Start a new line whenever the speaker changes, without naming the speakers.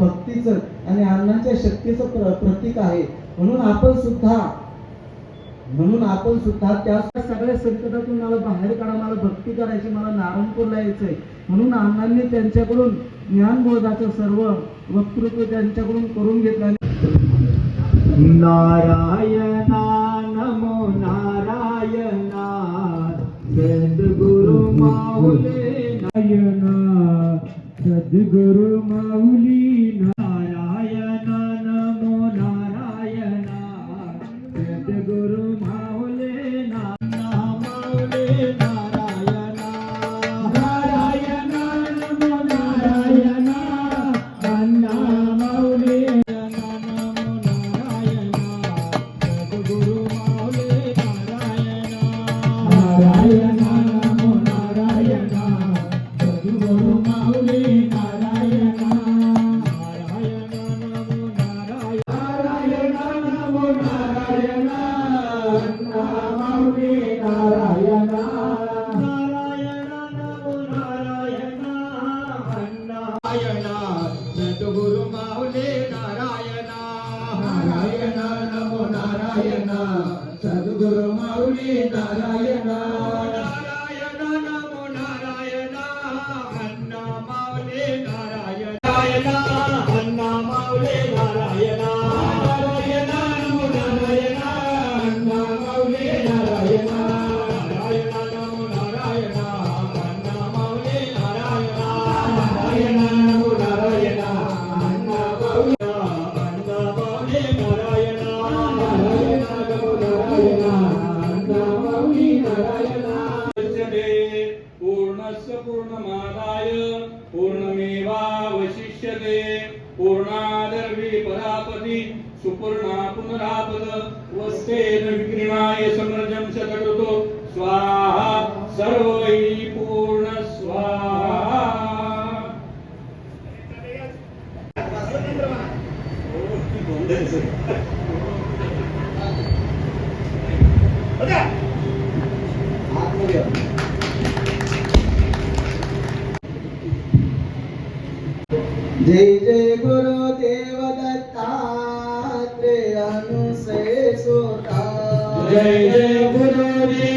भक्तीचं आणि अण्णांच्या शक्तीचं प्र- प्रतीक आहे. म्हणून आपण सुद्धा म्हणून आपण सुद्धा त्या सगळ्या संकटातून मला बाहेर काढा मला भक्ती करायची मला नारायणपूरला यायचंय. म्हणून अण्णांनी त्यांच्याकडून ज्ञानबोधाचं सर्व वक्तृत्व त्यांच्याकडून करून घेतलं. नारायणा नमो नारायणा गुरु माऊले नारायणा. सद्गुरु माऊली नारायणा नमो नारायणा सद्गुरु माऊली नाना माऊली नारायणा नारायणा नमो नारायणा अण्णा नारायणा सद्गुरु माऊली नारायणा नारायणा नमो नारायणा सद्गुरु माऊली
पूर्णस्य पूर्णमादाय पूर्णमेवावशिष्यते पूर्णादर्वी परापति सुपूर्णा पुनरापद वस्ते विक्रीणाय समर्जं शतकृतो। स्वाहा सर्व पूर्ण स्वाहा।
જય જય ગુરુ દેવ દત્તાત્રેય અનુશેષોતા
જય જય ગુરુ દેવ